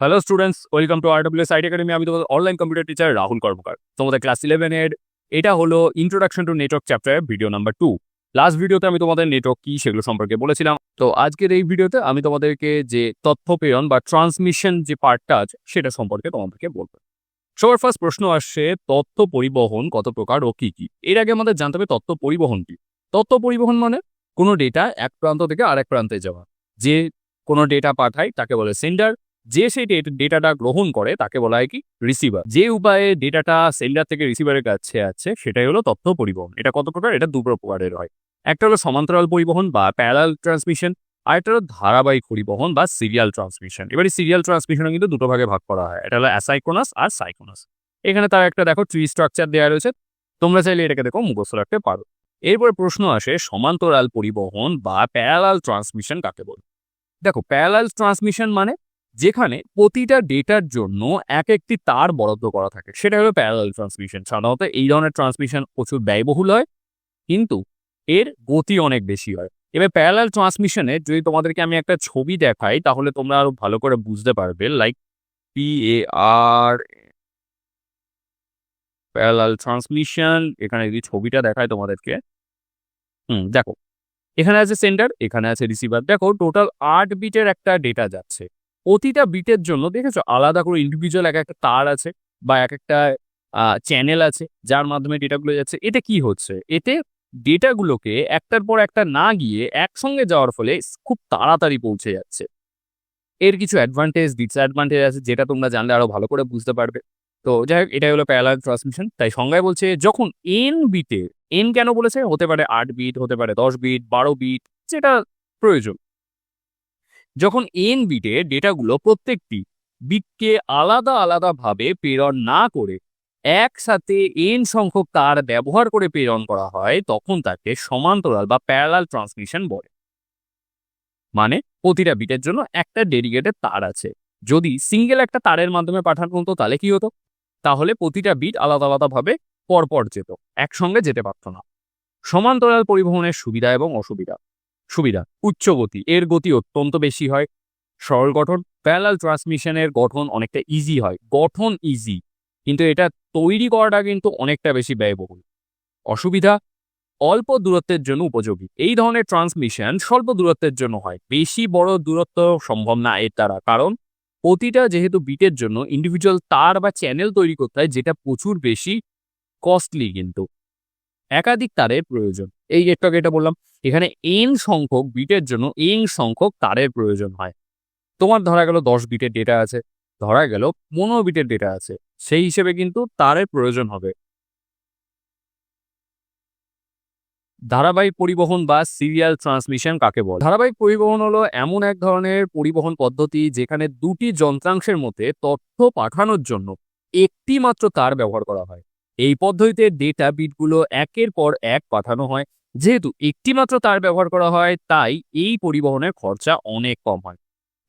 Hello students welcome to RWS IT academy আমি তোমাদের online computer teacher Rahul Karmakar. তোমাদের class ইলেভেনের এটা হলো introduction to network chapter video number two last ভিডিওতে আমি তোমাদের নেটওয়ার্ক কি সেগুলো সম্পর্কে বলেছিলাম। তো আজকের এই ভিডিওতে আমি তোমাদেরকে যে তথ্য প্রেরণ বা ট্রান্সমিশন যে পার্টটা আছে, সেটা সম্পর্কে তোমাদেরকে বলব। সবার ফার্স্ট প্রশ্ন আসছে, তথ্য পরিবহন কত প্রকার ও কি কি? এর আগে আমাদের জানতে হবে তথ্য পরিবহন কি? তথ্য পরিবহন মানে? কোনো ডেটা এক প্রান্ত থেকে আরেক প্রান্তে যাওয়া। যে কোনো ডেটা পাঠায়, তাকে বলে সেন্ডার যে সেই ডেটাটা গ্রহণ করে তাকে বলা হয় কি? রিসিভার যে উপায়ে ডেটাটা সেন্ডার থেকে রিসিভারের কাছে আছে, সেটাই হলো তথ্য পরিবহন। এটা কত প্রকার? এটা দু প্রকারের হয়। একটা হলো সমান্তরাল পরিবহন বা প্যারাল ট্রান্সমিশন আর একটা হলো ধারাবাহিক পরিবহন বা সিরিয়াল ট্রান্সমিশন এবারে সিরিয়াল ট্রান্সমিশনও কিন্তু দুটো ভাগে ভাগ করা হয়। এটা হলো অ্যাসাইকোনাস আর সাইকোনাস এখানে তার একটা দেখো ট্রি স্ট্রাকচার দেওয়া রয়েছে। তোমরা চাইলে এটাকে দেখো মুখস্থ রাখতে পারো। এরপর প্রশ্ন আসে সমান্তরাল পরিবহন বা প্যারালাল ট্রান্সমিশন কাকে বলে? দেখো প্যারালাল ট্রান্সমিশন মানে যেখানে প্রতিটা ডেটার জন্য এক একটি তার বরাদ্দ করা থাকে। সেটা হলো প্যারালাল ট্রান্সমিশন সাধারণত এই ধরনের ট্রান্সমিশন প্রচুর ব্যয়বহুল হয়, কিন্তু এর গতি অনেক বেশি হয়। এবার প্যারালাল ট্রান্সমিশনে যদি তোমাদেরকে আমি একটা ছবি দেখাই, তাহলে তোমরা আরও ভালো করে বুঝতে পারবে লাইক পি এ আর প্যারালাল ট্রান্সমিশন এখানে যদি ছবিটা দেখায় তোমাদেরকে। হুম, দেখো। এখানে আছে সেন্টার এখানে আছে রিসিভার দেখো টোটাল আট বিটের একটা ডেটা যাচ্ছে। প্রতিটা বিটের জন্য দেখেছ, আলাদা করে ইন্ডিভিজুয়াল এক একটা তার আছে বা এক একটা চ্যানেল আছে, যার মাধ্যমে ডেটাগুলো যাচ্ছে। এতে কি হচ্ছে? এতে ডেটাগুলোকে একটার পর একটা না গিয়ে একসঙ্গে যাওয়ার ফলে খুব তাড়াতাড়ি পৌঁছে যাচ্ছে। এর কিছু অ্যাডভান্টেজ ডিসঅ্যাডভান্টেজ আছে, যেটা তোমরা জানলে আরও ভালো করে বুঝতে পারবে। তো যাই হোক, এটাই হলো প্যারালাল ট্রান্সমিশন তাই সংজ্ঞায় বলছে, যখন এন বিটে এন কেন বলেছে? হতে পারে আট বিট হতে পারে দশ বিট বারো বিট যেটা প্রয়োজন। যখন এন বিটে ডেটাগুলো প্রত্যেকটি বিটকে আলাদা আলাদাভাবে প্রেরণ না করে একসাথে এন সংখ্যক তার ব্যবহার করে প্রেরণ করা হয়, তখন তাকে সমান্তরাল বা প্যারালাল ট্রান্সমিশন বলে। মানে প্রতিটা বিটের জন্য একটা ডেডিকেটেড তার আছে। যদি সিঙ্গেল একটা তারের মাধ্যমে পাঠানো হতো, তাহলে কি হতো? তাহলে প্রতিটা বিট আলাদা আলাদাভাবে পরপর যেত, একসঙ্গে যেতে পারত না। সমান্তরাল পরিবহনের সুবিধা এবং অসুবিধা। সুবিধা। উচ্চ গতি এর গতি অত্যন্ত বেশি হয়। সরল গঠন প্যারালাল ট্রান্সমিশনের গঠন অনেকটা ইজি হয়। গঠন ইজি কিন্তু এটা তৈরি করাটা কিন্তু অনেকটা বেশি ব্যয়বহুল। অসুবিধা, অল্প দূরত্বের জন্য উপযোগী। এই ধরনের ট্রান্সমিশন স্বল্প দূরত্বের জন্য হয়। বেশি বড় দূরত্ব সম্ভব না এর দ্বারা। কারণ, প্রতিটা যেহেতু বিটের জন্য ইন্ডিভিজুয়াল তার বা চ্যানেল তৈরি করতে হয়, যেটা প্রচুর বেশি কস্টলি কিন্তু। একাধিক তারের প্রয়োজন। এই একটু আগে এটা বললাম, এখানে এন সংখ্যক বিটের জন্য এন সংখ্যক তারের প্রয়োজন হয়। তোমার ধরা গেল দশ বিটের ডেটা আছে, ধরা গেল পনেরো বিটের ডেটা আছে, সেই হিসেবে কিন্তু তারের প্রয়োজন হবে। ধারাবাহিক পরিবহন বা সিরিয়াল ট্রান্সমিশন কাকে বলে? ধারাবাহিক পরিবহন হলো এমন এক ধরনের পরিবহন পদ্ধতি যেখানে দুটি যন্ত্রাংশের মধ্যে তথ্য পাঠানোর জন্য একটি মাত্র তার ব্যবহার করা হয়। এই পদ্ধতিতে ডেটা বিটগুলো একের পর এক পাঠানো হয়। যেহেতু একটি মাত্র তার ব্যবহার করা হয়, তাই এই পরিবহনের খরচা অনেক কম হয়।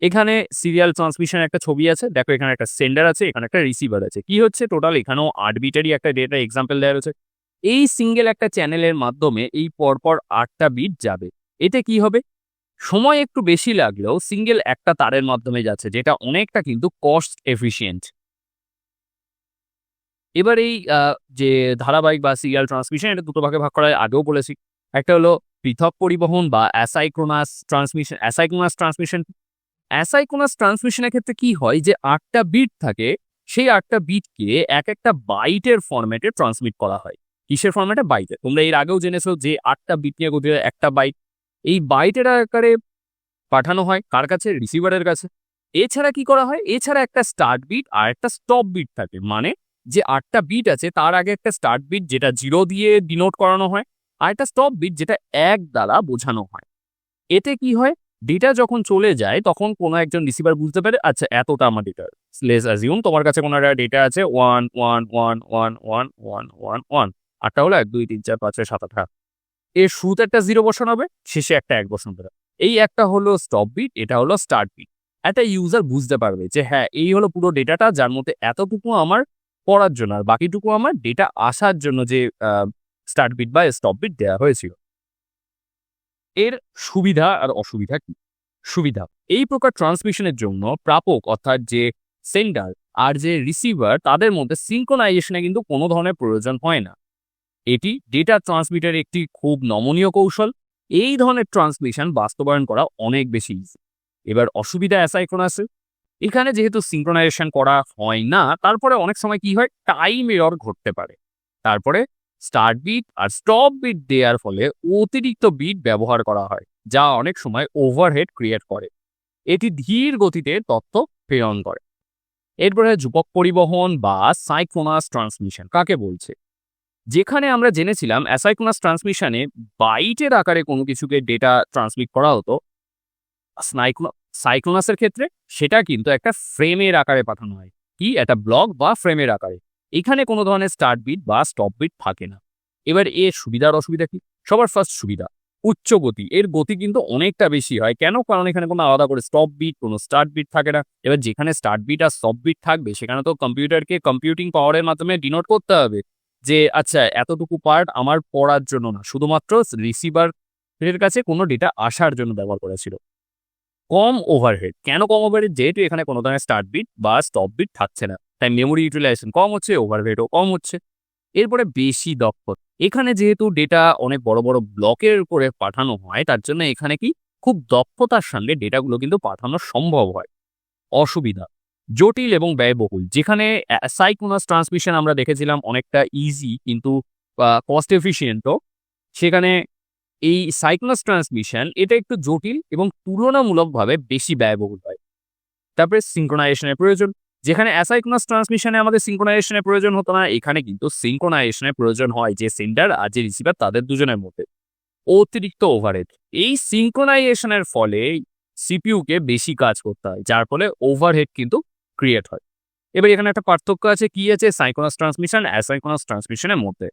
এখানে সিরিয়াল ট্রান্সমিশন একটা ছবি আছে, দেখো এখানে একটা সেন্ডার আছে, এখানে একটা রিসিভার আছে। কি হচ্ছে? টোটাল এখানেও আট বিটেরই একটা ডেটা এক্সাম্পল দেওয়া রয়েছে। এই সিঙ্গেল একটা চ্যানেলের মাধ্যমে এই পরপর আটটা বিট যাবে। এতে কি হবে? সময় একটু বেশি লাগলেও সিঙ্গেল একটা তারের মাধ্যমে যাচ্ছে, যেটা অনেকটা কিন্তু কস্ট এফিসিয়েন্ট এবার এই যে ধারাবাহিক বা সিরিয়াল ট্রান্সমিশন এটা দুটো ভাগে ভাগ করার আগেও বলেছি, একটা হলো পৃথক পরিবহন বা অ্যাসাইক্রোনাস ট্রান্সমিশন অ্যাসাইক্রোনাস ট্রান্সমিশন অ্যাসাইক্রোনাস ট্রান্সমিশনের ক্ষেত্রে কি হয় যে, আটটা বিট থাকে, সেই আটটা বিটকে এক একটা বাইটের ফরম্যাটে ট্রান্সমিট করা হয়। কিসের ফরম্যাটে বাইটে তোমরা এর আগেও জেনেছো যে, আটটা বিট নিয়ে গঠিত একটা বাইট এই বাইটের আকারে পাঠানো হয় কার কাছে? রিসিভারের কাছে। এছাড়া কি করা হয়? এছাড়া একটা স্টার্ট বিট আর একটা স্টপ বিট থাকে। মানে যে আটটা বিট আছে, তার আগে একটা স্টার্ট বিট যেটা জিরো দিয়ে ডিনোট করানো হয়, আর একটা স্টপ বিট যেটা এক দ্বারা বোঝানো হয়। এতে কি হয়? ডেটা যখন চলে যায়, তখন কোনো একজন রিসিভার বুঝতে পারে আচ্ছা এতটা আমার ডেটা লেস অ্যাজিউম তোমার কাছে কোনো একটা ডেটা আছে one one one one one one one one আটটা হলো এক, দুই, তিন, চার, পাঁচ, ছয়, সাত, আট এর শুরুতে একটা জিরো বসানো হবে, শেষে একটা এক বসানো হবে। এই একটা হলো স্টপ বিট এটা হলো স্টার্ট বিট একটা ইউজার বুঝতে পারবে যে হ্যাঁ এই হলো পুরো ডেটাটা যার মধ্যে এতটুকু আমার পড়ার জন্য আর বাকিটুকু আমার ডেটা আসার জন্য যে স্টার্ট বিট বা স্টপ বিট দেওয়া হয়েছিল। এর সুবিধা আর অসুবিধা কি? সুবিধা, এই প্রকার ট্রান্সমিশনের জন্য প্রাপক অর্থাৎ যে সেন্ডার আর যে রিসিভার তাদের মধ্যে সিঙ্ক্রোনাইজেশনে কিন্তু কোনো ধরনের প্রয়োজন হয় না। এটি ডেটা ট্রান্সমিটার একটি খুব নমনীয় কৌশল। এই ধরনের ট্রান্সমিশন বাস্তবায়ন করা অনেক বেশি ইজি এবার অসুবিধা অ্যাসাইক্রোনাসে এখানে যেহেতু সিঙ্ক্রোনাইজেশন করা হয় না, তারপরে অনেক সময় কি হয়? টাইম এরর ঘটতে পারে। তারপরে স্টার্ট বিট আর স্টপ বিট দেওয়ার ফলে অতিরিক্ত বিট ব্যবহার করা হয়, যা অনেক সময় ওভারহেড ক্রিয়েট করে। এটি ধীর গতিতে তথ্য প্রেরণ করে। এরপরে যুবক পরিবহন বা সাইক্রোনাস ট্রান্সমিশন কাকে বলছে? যেখানে আমরা জেনেছিলাম অ্যাসাইক্রোনাস ট্রান্সমিশনে বাইটের আকারে কোনো কিছুকে ডেটা ট্রান্সমিট করা হতো। সাইক্লোনাসের ক্ষেত্রে সেটা কিন্তু একটা ফ্রেমের আকারে পাঠানো হয়। কি? একটা ব্লক বা ফ্রেমের আকারে। এখানে কোনো ধরনের স্টার্ট বিট বা স্টপ বিট থাকে না। এবার এর সুবিধার অসুবিধা কি? সবার ফার্স্ট সুবিধা, উচ্চ গতি। এর গতি কিন্তু অনেকটা বেশি হয়। কেন? কারণ এখানে কোনো আলাদা করে স্টপ বিট, কোনো স্টার্ট বিট থাকে না। এবার যেখানে স্টার্ট বিট আর স্টপ বিট থাকবে, সেখানে তো কম্পিউটারকে কম্পিউটিং পাওয়ারের মাধ্যমে ডিনোট করতে হবে যে আচ্ছা এতটুকু পার্ট আমার পড়ার জন্য না। শুধুমাত্র রিসিভার এর কাছে কোনো ডেটা আসার জন্য ব্যবহার করেছিল কম ওভারহেড কেন কম ওভারহেড যেহেতু এখানে কোনো ধরনের স্টার্ট বিট বা স্টপ বিট থাকছে না। তাই মেমোরি ইউটিলাইজেশন কম হচ্ছে ওভারহেডও কম হচ্ছে। এরপরে বেশি দক্ষতা। এখানে যেহেতু ডেটা অনেক বড় বড় ব্লকের উপরে পাঠানো হয়, তার জন্য এখানে কি খুব দক্ষতার সঙ্গে ডেটাগুলো কিন্তু পাঠানো সম্ভব হয়। অসুবিধা। জটিল এবং ব্যয়বহুল। যেখানে সাইক্লোনাস ট্রান্সমিশন আমরা দেখেছিলাম অনেকটা ইজি কিন্তু কস্ট এফিসিয়েন্টও সেখানে এই সাইক্লোনাস ট্রান্সমিশন এটা একটু জটিল এবং তুলনামূলকভাবে বেশি ব্যয়বহুল হয়। তারপরে সিঙ্ক্রোনাইজেশনের প্রয়োজন। যেখানে অ্যাসাইক্লোনাস ট্রান্সমিশনে আমাদের সিঙ্ক্রোনাইজেশনের প্রয়োজন হতো না, এখানে কিন্তু সিঙ্ক্রোনাইজেশনের প্রয়োজন হয় যে সেন্ডার আর যে রিসিভার তাদের দুজনের মধ্যে। অতিরিক্ত ওভারহেড। এই সিঙ্ক্রোনাইজেশনের ফলে সিপিইউকে বেশি কাজ করতে হয়, যার ফলে ওভারহেড কিন্তু ক্রিয়েট হয়। এবার এখানে একটা পার্থক্য আছে, কি আছে? সাইকোনাস ট্রান্সমিশন, অ্যাসাইক্লোনাস ট্রান্সমিশনের মধ্যে।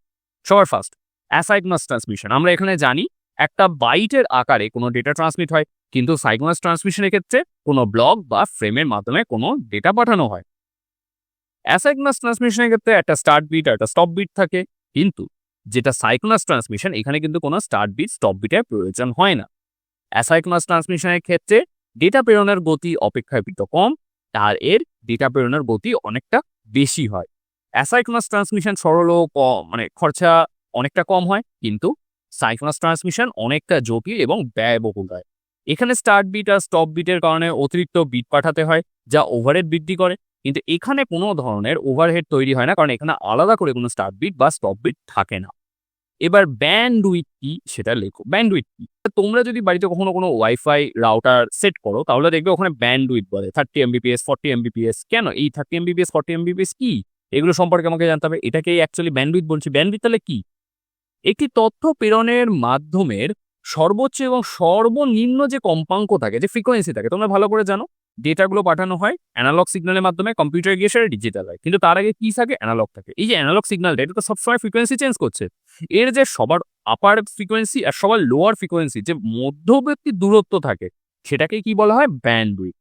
সবার ফার্স্ট অ্যাসাইক্লোনাস ট্রান্সমিশন। আমরা এখানে জানি একটা বাইটের আকারে কোনো ডেটা ট্রান্সমিট হয়, কিন্তু সাইক্লোনাস ট্রান্সমিশনের ক্ষেত্রে কোনো ব্লক বা ফ্রেমের মাধ্যমে কোনো ডেটা পাঠানো হয়। অ্যাসাইক্লোনাস ট্রান্সমিশনের ক্ষেত্রে একটা স্টার্ট বিট আর একটা স্টপ বিট থাকে, কিন্তু যেটা সাইক্লোনাস ট্রান্সমিশন এখানে কিন্তু কোনো স্টার্ট বিট স্টপ বিটের প্রয়োজন হয় না। অ্যাসাইক্লোনাস ট্রান্সমিশনের ক্ষেত্রে ডেটা প্রেরণের গতি অপেক্ষাকৃত কম আর এর ডেটা প্রেরণের গতি অনেকটা বেশি হয়। অ্যাসাইক্লোনাস ট্রান্সমিশন সরল মানে খরচা অনেকটা কম হয়, কিন্তু সাইক্লোনাস ট্রান্সমিশন অনেকটা জটিল এবং ব্যয়বহুল হয়। এখানে স্টার্ট বিট আর স্টপ বিটের কারণে অতিরিক্ত বিট পাঠাতে হয়, যা ওভারহেড বৃদ্ধি করে। কিন্তু এখানে কোনো ধরনের ওভারহেড তৈরি হয় না, কারণ এখানে আলাদা করে কোনো স্টার্ট বিট বা স্টপ বিট থাকে না। এবার ব্যান্ডউইথ কি সেটা লেখো। ব্যান্ড উইথ কি তোমরা যদি বাড়িতে কখনো কোনো ওয়াইফাই রাউটার সেট করো, তাহলে দেখবে ওখানে ব্যান্ড উইথ বলে। থার্টি এমবিপিএস, ফর্টি এমবিপিএস, কেন? এই থার্টি এমবিপিএস, ফর্টি এমবিপিএস কি? এগুলো সম্পর্কে আমাকে জানতে হবে। এটাকে অ্যাকচুয়ালি ব্যান্ড ব্যান্ডউইথ বলছি। ব্যান্ডউইথ তাহলে কি? একটি তথ্য প্রেরণের মাধ্যমের সর্বোচ্চ এবং সর্বনিম্ন যে কম্পাঙ্ক থাকে, যে ফ্রিকোয়েন্সি থাকে, তোমরা ভালো করে জানো। ডেটাগুলো পাঠানো হয় অ্যানালগ সিগন্যালের মাধ্যমে কম্পিউটার গিয়ে সেটা ডিজিটাল হয়। কিন্তু তার আগে কি থাকে? অ্যানালগ থাকে। এই যে অ্যানালগ সিগন্যালটা এটা তো সবসময় ফ্রিকোয়েন্সি চেঞ্জ করছে। এর যে সবার আপার ফ্রিকোয়েন্সি আর সবার লোয়ার ফ্রিকোয়েন্সি যে মধ্যবর্তী দূরত্ব থাকে সেটাকে কি বলা হয়? ব্যান্ডউইথ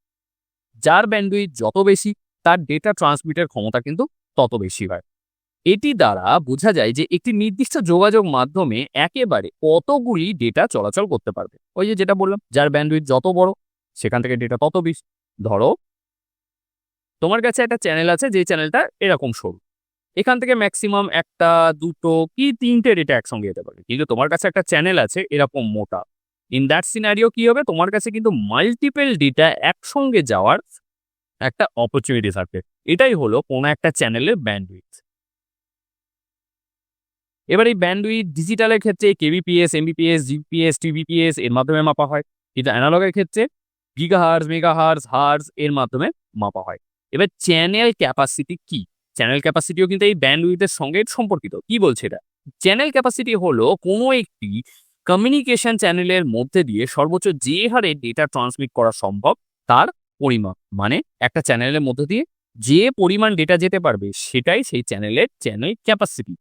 যার ব্যান্ডউইথ যত বেশি, তার ডেটা ট্রান্সমিটের ক্ষমতা কিন্তু তত বেশি হয়। এটি দ্বারা বোঝা যায় যে একটি নির্দিষ্ট যোগাযোগ মাধ্যমে একেবারে কতগুলি ডেটা চলাচল করতে পারবে। ওই যে যেটা বললাম, যার ব্যান্ডউইথ যত বড়, সেখান থেকে ডেটা তত বেশি। ধরো, তোমার কাছে একটা চ্যানেল আছে, যে চ্যানেলটা এরকম সরু। এখান থেকে ম্যাক্সিমাম একটা, দুটো কি তিনটে ডেটা একসঙ্গে যেতে পারে। কিন্তু তোমার কাছে একটা চ্যানেল আছে, এরকম মোটা। ইন দ্যাট সিনারিও কি হবে? তোমার কাছে কিন্তু মাল্টিপল ডেটা একসঙ্গে যাওয়ার একটা অপরচুনিটি থাকবে। এটাই হলো কোনো একটা চ্যানেলের ব্যান্ডউইথ এবার এই ব্যান্ডউইথ ডিজিটালের ক্ষেত্রে কেবিপিএস এমবিপিএস জিপিএস টিবিপিএস এর মাধ্যমে মাপা হয়। কিন্তু অ্যানালগের ক্ষেত্রে গিগাহার্স মেগাহার্স হার্স এর মাধ্যমে মাপা হয়। এবার চ্যানেল ক্যাপাসিটি কি? চ্যানেল ক্যাপাসিটিও কিন্তু এই ব্যান্ডউইথের সঙ্গে সম্পর্কিত। কি বলছে এটা? চ্যানেল ক্যাপাসিটি হলো কোনো একটি কমিউনিকেশন চ্যানেলের মধ্যে দিয়ে সর্বোচ্চ যে হারে ডেটা ট্রান্সমিট করা সম্ভব তার পরিমাপ। মানে একটা চ্যানেলের মধ্যে দিয়ে যে পরিমাণ ডেটা যেতে পারবে সেটাই সেই চ্যানেলের চ্যানেল ক্যাপাসিটি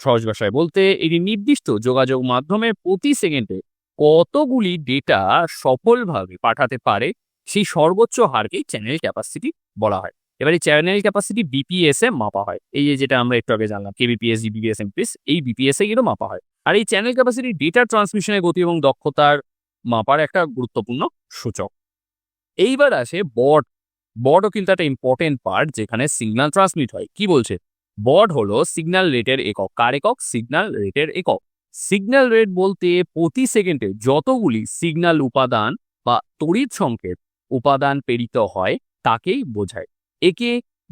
সহজ ভাষায় বলতে, এটি নির্দিষ্ট যোগাযোগ মাধ্যমে প্রতি সেকেন্ডে কতগুলি ডেটা সফলভাবে পাঠাতে পারে, সেই সর্বোচ্চ হারকেই চ্যানেল ক্যাপাসিটি বলা হয়। এবার এই চ্যানেল ক্যাপাসিটি বিপিএস এ মাপা হয়। এই যে যেটা আমরা একটু আগে জানলাম কেবিপিএস জিবিপিএস এমপিএস এই বিপিএস এ কিন্তু মাপা হয়। আর এই চ্যানেল ক্যাপাসিটি ডেটা ট্রান্সমিশনের গতি এবং দক্ষতার মাপার একটা গুরুত্বপূর্ণ সূচক। এইবার আসে বট বটও কিন্তু একটা ইম্পর্টেন্ট পার্ট যেখানে সিগন্যাল ট্রান্সমিট হয়। কি বলছে? বড হলো সিগন্যাল রেটের একক। কার একক? সিগন্যাল রেটের একক। সিগন্যাল রেট বলতে প্রতি সেকেন্ডে যতগুলি সিগন্যাল উপাদান বা তড়িৎ সংকেত উপাদান প্রেরিত হয়, তাকেই বোঝায়। একে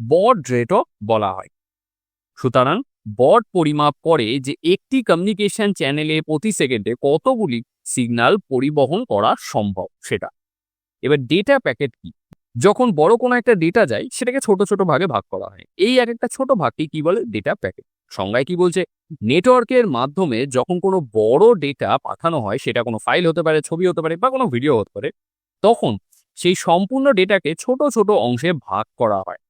বড রেটও বলা হয়। সুতরাং বড পরিমাপ করে যে একটি কমিউনিকেশন চ্যানেলে প্রতি সেকেন্ডে কতগুলি সিগন্যাল পরিবহন করা সম্ভব সেটা। এবার ডেটা প্যাকেট কি? যখন বড় কোনো একটা ডেটা যায়, সেটাকে ছোট ছোট ভাগে ভাগ করা হয়। এই এক একটা ছোট ভাগকে কি বলে? ডেটা প্যাকেট সংজ্ঞায় কি বলছে? নেটওয়ার্কের মাধ্যমে যখন কোনো বড় ডেটা পাঠানো হয়, সেটা কোনো ফাইল হতে পারে, ছবি হতে পারে বা কোনো ভিডিও হতে পারে, তখন সেই সম্পূর্ণ ডেটাকে ছোট ছোট অংশে ভাগ করা হয়।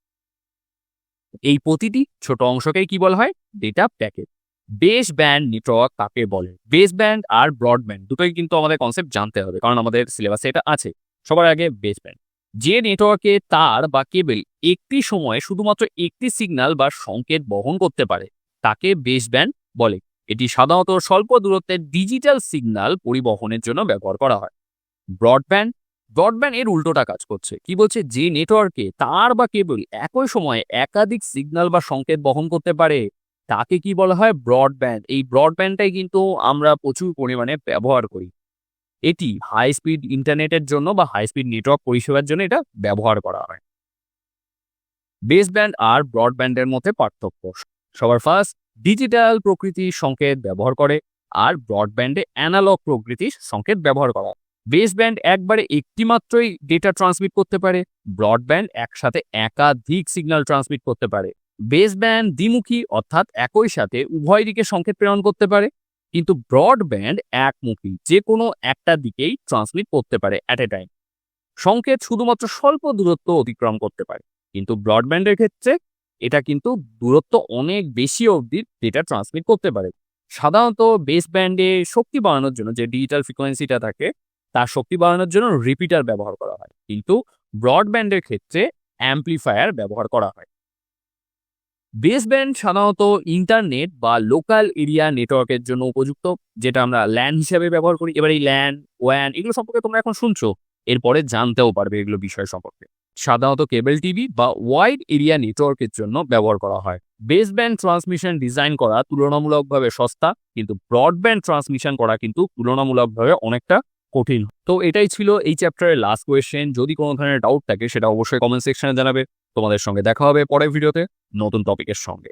এই প্রতিটি ছোট অংশকেই কি বলা হয়? Data packet baseband network কাকে বলে? বেস ব্যান্ড আর ব্রডব্যান্ড দুটোই কিন্তু আমাদের কনসেপ্ট জানতে হবে, কারণ আমাদের সিলেবাসে এটা আছে। সবার আগে বেস ব্যান্ড যে নেটওয়ার্কে তার বা কেবল একটি সময়ে শুধুমাত্র একটি সিগন্যাল বা সংকেত বহন করতে পারে, তাকে বেস ব্যান্ড বলে। এটি সাধারণত স্বল্প দূরত্বের ডিজিটাল সিগন্যাল পরিবহনের জন্য ব্যবহার করা হয়। ব্রডব্যান্ড ব্রডব্যান্ড এর উল্টোটা কাজ করছে। কি বলছে? যে নেটওয়ার্কে তার বা কেবল একই সময়ে একাধিক সিগন্যাল বা সংকেত বহন করতে পারে, তাকে কি বলা হয়? ব্রডব্যান্ড। এই ব্রডব্যান্ডটাই কিন্তু আমরা প্রচুর পরিমাণে ব্যবহার করি। এটি হাই স্পিড ইন্টারনেটের জন্য বা হাই স্পিড নেটওয়ার্ক পরিষেবার জন্য এটা ব্যবহার করা হয়। বেস ব্যান্ড আর ব্রডব্যান্ডের মধ্যে পার্থক্য। সবার ফার্স্ট ডিজিটাল প্রকৃতির সংকেত ব্যবহার করে আর ব্রডব্যান্ডে অ্যানালগ প্রকৃতির সংকেত ব্যবহার করা। হয়। বেস ব্যান্ড একবারে একটি মাত্রই ডেটা ট্রান্সমিট করতে পারে ব্রডব্যান্ড একসাথে একাধিক সিগন্যাল ট্রান্সমিট করতে পারে। বেস ব্যান্ড দ্বিমুখী অর্থাৎ একই সাথে উভয় দিকে সংকেত প্রেরণ করতে পারে কিন্তু ব্রডব্যান্ড একমুখী যে কোনো একটা দিকেই ট্রান্সমিট করতে পারে অ্যাট এ টাইম সংকেত শুধুমাত্র স্বল্প দূরত্ব অতিক্রম করতে পারে, কিন্তু ব্রডব্যান্ডের ক্ষেত্রে এটা কিন্তু দূরত্ব অনেক বেশি অবধি ডেটা ট্রান্সমিট করতে পারে। সাধারণত বেস ব্যান্ডে শক্তি বাড়ানোর জন্য যে ডিজিটাল ফ্রিকোয়েন্সিটা থাকে, তার শক্তি বাড়ানোর জন্য রিপিটার ব্যবহার করা হয়। কিন্তু ব্রডব্যান্ডের ক্ষেত্রে অ্যাম্প্লিফায়ার ব্যবহার করা হয়। বেস ব্যান্ড সাধারণত ইন্টারনেট বা লোকাল এরিয়া নেটওয়ার্কের জন্য উপযুক্ত, যেটা আমরা ল্যান হিসেবে ব্যবহার করি। এবার এই ল্যান, ওয়ান এগুলো সম্পর্কে তোমরা এখন শুনছো। এরপরে জানতেও পারবে এগুলো বিষয় সম্পর্কে। সাধারণত কেবল টিভি বা ওয়াইড এরিয়া নেটওয়ার্কের জন্য ব্যবহার করা হয়। বেসব্যান্ড ট্রান্সমিশন ডিজাইন করা তুলনামূলকভাবে সস্তা, কিন্তু ব্রডব্যান্ড ট্রান্সমিশন করা কিন্তু তুলনামূলকভাবে অনেকটা কঠিন। তো এটাই ছিল এই চ্যাপ্টারের লাস্ট কোয়েশ্চেন যদি কোনো ধরনের ডাউট থাকে, সেটা অবশ্যই কমেন্ট সেকশনে জানাবে। তোমাদের সঙ্গে দেখা হবে পরের ভিডিওতে নতুন টপিকের সঙ্গে।